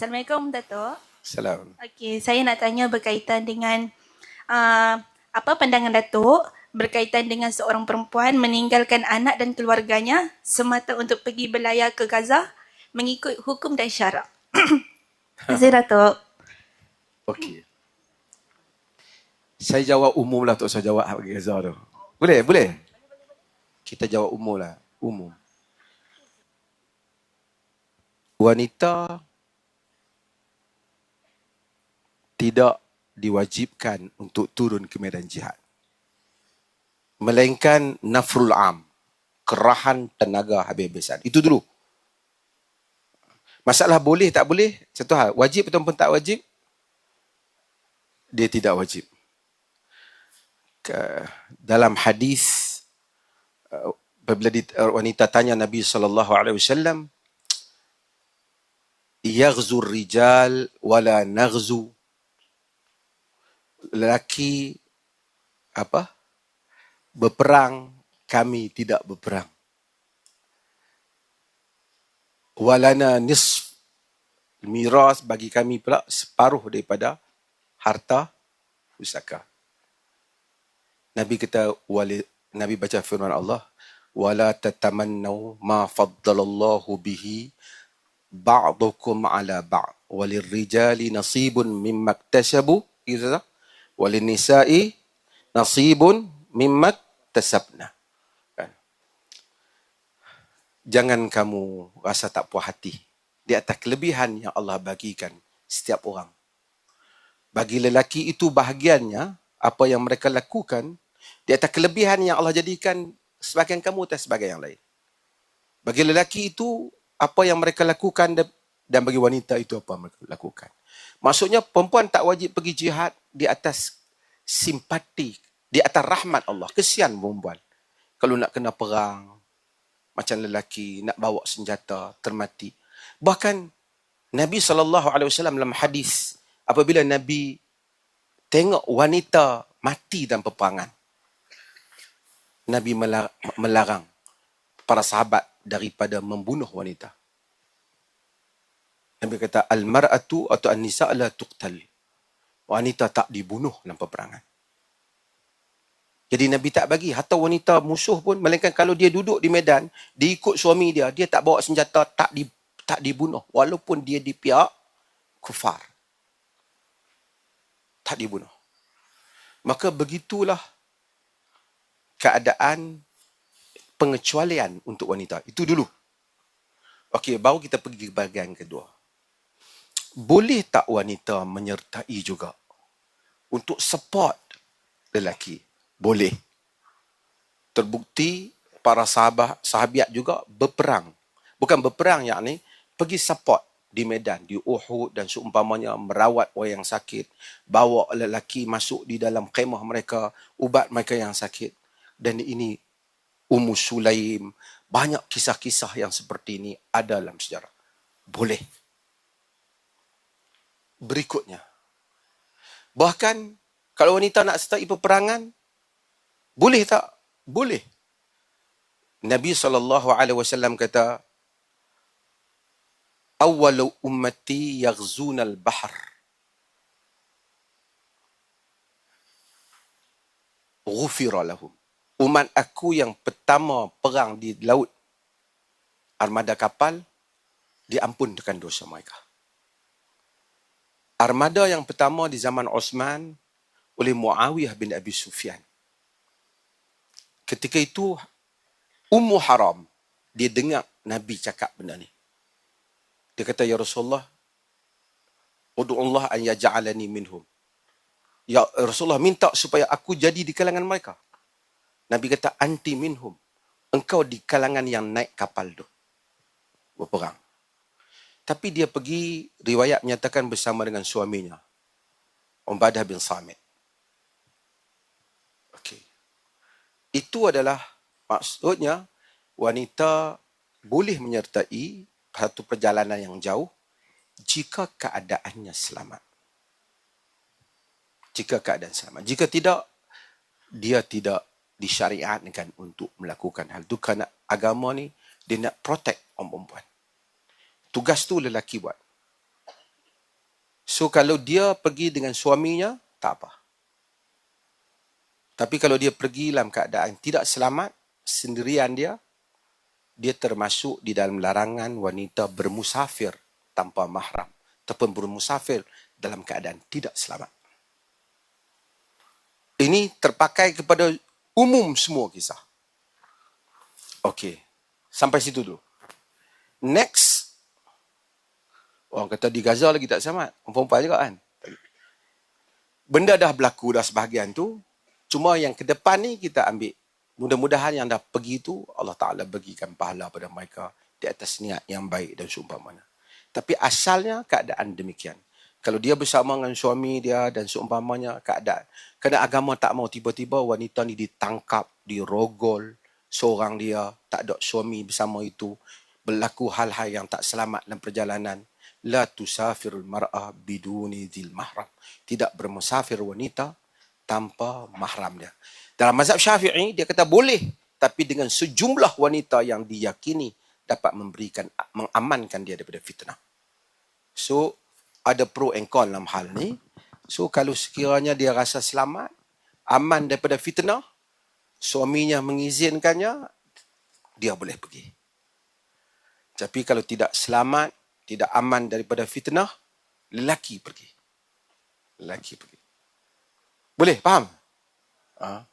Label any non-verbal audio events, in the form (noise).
Assalamualaikum Datuk. Salam. Okey, saya nak tanya berkaitan dengan uh, apa pandangan Datuk berkaitan dengan seorang perempuan meninggalkan anak dan keluarganya semata untuk pergi berlayar ke Gaza mengikut hukum dan syarak. (coughs) Terima Datuk. Okey. Saya jawab umum lah, tak usah jawab hak Gaza tu. Boleh? Boleh? Kita jawab umum lah. Umum. Wanita tidak diwajibkan untuk turun ke medan jihad. Melainkan nafrul am. Kerahan tenaga habis-habisan. Itu dulu. Masalah boleh tak boleh, satu hal. Wajib ataupun tak wajib, dia tidak wajib. Dalam hadis uh, apabila uh, wanita tanya Nabi wasallam yaghzu rijal wala naghzu lelaki apa berperang kami tidak berperang. Walana nisf miras bagi kami pula separuh daripada harta pusaka. Nabi kata wali Nabi baca firman Allah wala tatamannu ma faddalallahu bihi ba'dukum ala ba'd. Walirrijali nasibun mimma iktasabu gitu tak walin nisa'i nasibun mimmat tasabna. Kan? Jangan kamu rasa tak puas hati di atas kelebihan yang Allah bagikan setiap orang. Bagi lelaki itu bahagiannya apa yang mereka lakukan di atas kelebihan yang Allah jadikan sebagian kamu dan sebagian yang lain. Bagi lelaki itu apa yang mereka lakukan dan bagi wanita itu apa mereka lakukan. Maksudnya perempuan tak wajib pergi jihad di atas simpati, di atas rahmat Allah. Kesian perempuan. Kalau nak kena perang, macam lelaki, nak bawa senjata, termati. Bahkan Nabi SAW dalam hadis, apabila Nabi tengok wanita mati dalam peperangan, Nabi melarang para sahabat daripada membunuh wanita. Nabi kata al-mar'atu atau an-nisa la tuqtal. Wanita tak dibunuh dalam peperangan. Jadi Nabi tak bagi hatta wanita musuh pun melainkan kalau dia duduk di medan, dia ikut suami dia, dia tak bawa senjata, tak di tak dibunuh walaupun dia di pihak kufar. Tak dibunuh. Maka begitulah keadaan pengecualian untuk wanita. Itu dulu. Okey, baru kita pergi ke bahagian kedua boleh tak wanita menyertai juga untuk support lelaki? Boleh. Terbukti para sahabat sahabiat juga berperang. Bukan berperang yang ni, pergi support di medan, di Uhud dan seumpamanya merawat orang yang sakit, bawa lelaki masuk di dalam kemah mereka, ubat mereka yang sakit. Dan ini Ummu Sulaim, banyak kisah-kisah yang seperti ini ada dalam sejarah. Boleh berikutnya. Bahkan kalau wanita nak sertai peperangan, boleh tak? Boleh. Nabi SAW kata, Awalu ummati yaghzuna al-bahr. Ghufira lahum. Umat aku yang pertama perang di laut, armada kapal, diampunkan dosa mereka armada yang pertama di zaman Osman oleh Muawiyah bin Abi Sufyan. Ketika itu Ummu Haram dia dengar Nabi cakap benda ni. Dia kata ya Rasulullah Udu Allah an yaj'alani minhum. Ya Rasulullah minta supaya aku jadi di kalangan mereka. Nabi kata anti minhum. Engkau di kalangan yang naik kapal tu. Berperang. Tapi dia pergi, riwayat menyatakan bersama dengan suaminya. Umbadah bin Samit. Itu adalah maksudnya wanita boleh menyertai satu perjalanan yang jauh jika keadaannya selamat. Jika keadaan selamat. Jika tidak, dia tidak disyariatkan untuk melakukan hal itu kerana agama ni dia nak protect orang perempuan. Tugas tu lelaki buat. So kalau dia pergi dengan suaminya, tak apa. Tapi kalau dia pergi dalam keadaan tidak selamat, sendirian dia, dia termasuk di dalam larangan wanita bermusafir tanpa mahram ataupun bermusafir dalam keadaan tidak selamat. Ini terpakai kepada umum semua kisah. Okey. Sampai situ dulu. Next. Orang kata di Gaza lagi tak selamat. Perempuan juga kan. Benda dah berlaku dah sebahagian tu. Cuma yang ke depan ni kita ambil. Mudah-mudahan yang dah pergi tu Allah Ta'ala bagikan pahala pada mereka di atas niat yang baik dan seumpamanya. Tapi asalnya keadaan demikian. Kalau dia bersama dengan suami dia dan seumpamanya keadaan. Kerana agama tak mau tiba-tiba wanita ni ditangkap, dirogol, seorang dia tak ada suami bersama itu. Berlaku hal-hal yang tak selamat dalam perjalanan. La tusafirul mar'ah biduni zil mahram. Tidak bermusafir wanita tanpa mahram dia. Dalam mazhab syafi'i, dia kata boleh. Tapi dengan sejumlah wanita yang diyakini dapat memberikan, mengamankan dia daripada fitnah. So, ada pro and con dalam hal ni. So, kalau sekiranya dia rasa selamat, aman daripada fitnah, suaminya mengizinkannya, dia boleh pergi. Tapi kalau tidak selamat, tidak aman daripada fitnah, lelaki pergi. Lelaki pergi. Boleh, faham? Ha?